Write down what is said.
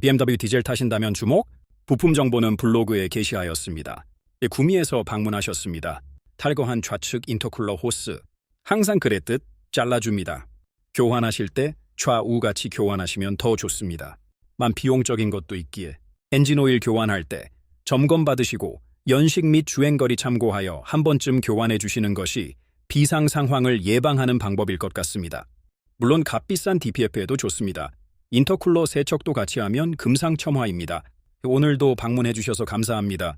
BMW 디젤 타신다면 주목? 부품 정보는 블로그에 게시하였습니다. 예, 구미에서 방문하셨습니다. 탈거한 좌측 인터쿨러 호스. 항상 그랬듯 잘라줍니다. 교환하실 때 좌우 같이 교환하시면 더 좋습니다. 만 비용적인 것도 있기에 엔진오일 교환할 때 점검 받으시고 연식 및 주행거리 참고하여 한 번쯤 교환해 주시는 것이 비상 상황을 예방하는 방법일 것 같습니다. 물론 값비싼 DPF에도 좋습니다. 인터쿨러 세척도 같이 하면 금상첨화입니다. 오늘도 방문해 주셔서 감사합니다.